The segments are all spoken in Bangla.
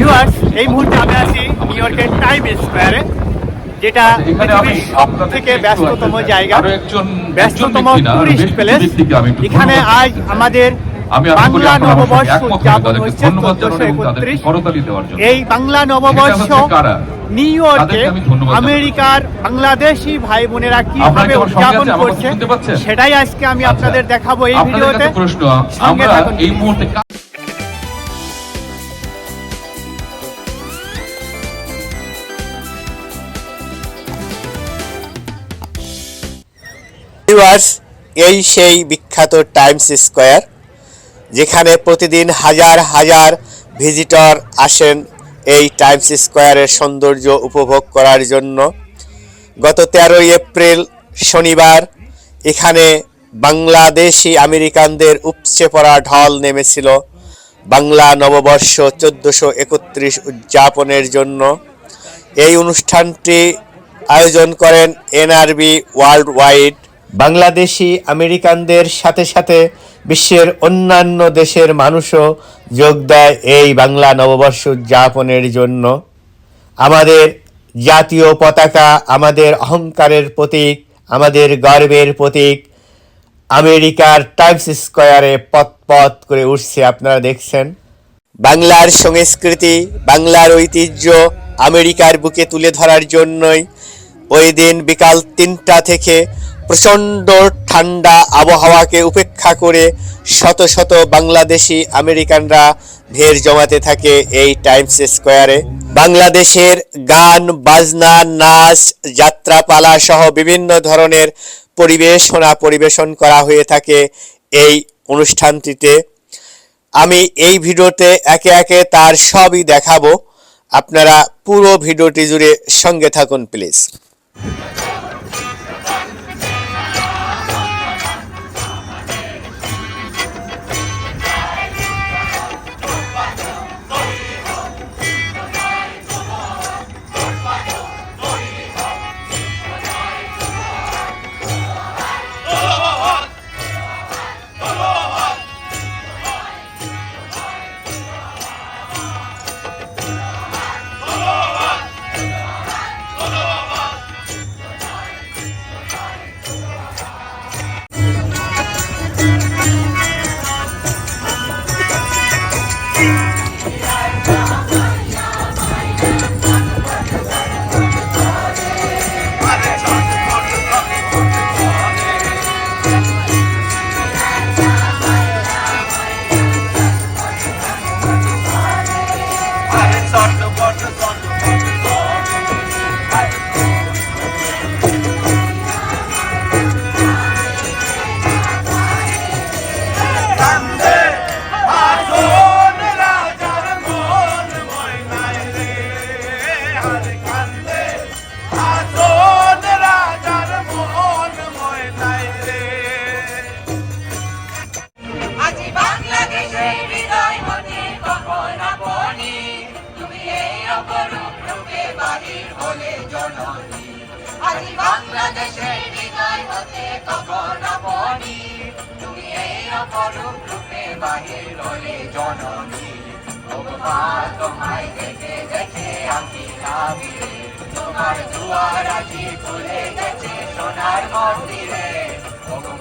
ভিউয়ার্স এই মুহূর্তে আমি আছি নিউ ইয়র্কের টাইম স্কোয়ারে যেটা সব থেকে ব্যস্ততম জায়গা ব্যস্ততম টুরিস্ট প্লেস এখানে আজ আমাদের বাংলা নববর্ষ উদযাপন চোদ্দশো একত্রিশ। এই বাংলা নববর্ষ? নিউ ইয়র্কে। আমেরিকার বাংলাদেশি ভাই বোনেরা কীভাবে উদযাপন করছে? সেটাই আজকে আমি আচ্ছা। আপনাদের দেখাবো এই ভিডিওতে। সঙ্গে থাকুন। এই মুহূর্তে ভিউয়ার্স এই সেই বিখ্যাত টাইমস স্কোয়ার যেখানে প্রতিদিন হাজার হাজার ভিজিটর আসেন এই টাইমস স্কোয়ারের সৌন্দর্য উপভোগ করার জন্য। গত তেরোই এপ্রিল শনিবার এখানে বাংলাদেশি আমেরিকানদের উপচে পড়া ঢল নেমেছিল বাংলা নববর্ষ চোদ্দোশো একত্রিশ উদযাপনের জন্য। এই অনুষ্ঠানটি আয়োজন করেন এনআরবি ওয়ার্ল্ড ওয়াইড বাংলাদেশি আমেরিকানদের সাথে সাথে বিশ্বের অন্যান্য দেশের মানুষও যোগ দেয় এই বাংলা নববর্ষ উদযাপনের জন্য। আমাদের জাতীয় পতাকা আমাদের অহংকারের প্রতীক, আমাদের গর্বের প্রতীক, আমেরিকার টাইমস স্কোয়ারে পথ করে উঠছে, আপনারা দেখছেন। বাংলার সংস্কৃতি, বাংলার ঐতিহ্য আমেরিকার বুকে তুলে ধরার জন্যই ওই দিন বিকাল তিনটা থেকে প্রচণ্ড ঠান্ডা আবহাওয়াকে উপেক্ষা করে শত শত বাংলাদেশি আমেরিকানরা ভিড় জমাতে থাকে এই টাইমস স্কোয়ারে। বাংলাদেশের গান, বাজনা, নাচ, যাত্রাপালা সহ বিভিন্ন ধরনের পরিবেশনা পরিবেশন করা হয়ে থাকে এই অনুষ্ঠানটিতে। আমি এই ভিডিওতে একে একে তার সবই দেখাবো। আপনারা পুরো ভিডিওটি জুড়ে সঙ্গে থাকুন, প্লিজ। বাংলাদেশের হৃদয় হতে বনি তুমি এই অপরূপ রূপে বাহির হলে জননী। মা তোমায় দেখে দেখে আমি তোমার দুয়ার আজি খুলে গেছে সোনার মন্দিরে। ওগো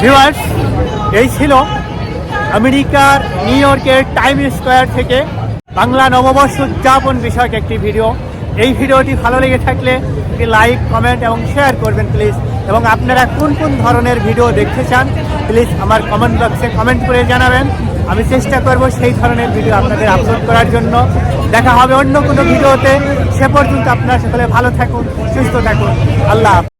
ভিউয়ার্স, এই ছিল আমেরিকার নিউ ইয়র্কের টাইম স্কোয়ার থেকে বাংলা নববর্ষ উদযাপন বিষয়ক একটি ভিডিও। এই ভিডিওটি ভালো লেগে থাকলে একটি লাইক, কমেন্ট এবং শেয়ার করবেন প্লিজ। এবং আপনারা কোন কোন ধরনের ভিডিও দেখতে চান, প্লিজ আমার কমেন্ট বক্সে কমেন্ট করে জানাবেন। আমি চেষ্টা করব সেই ধরনের ভিডিও আপনাদের আপলোড করার জন্য। দেখা হবে অন্য কোনো ভিডিওতে। সে পর্যন্ত আপনারা সকলে ভালো থাকুন, সুস্থ থাকুন। আল্লাহ।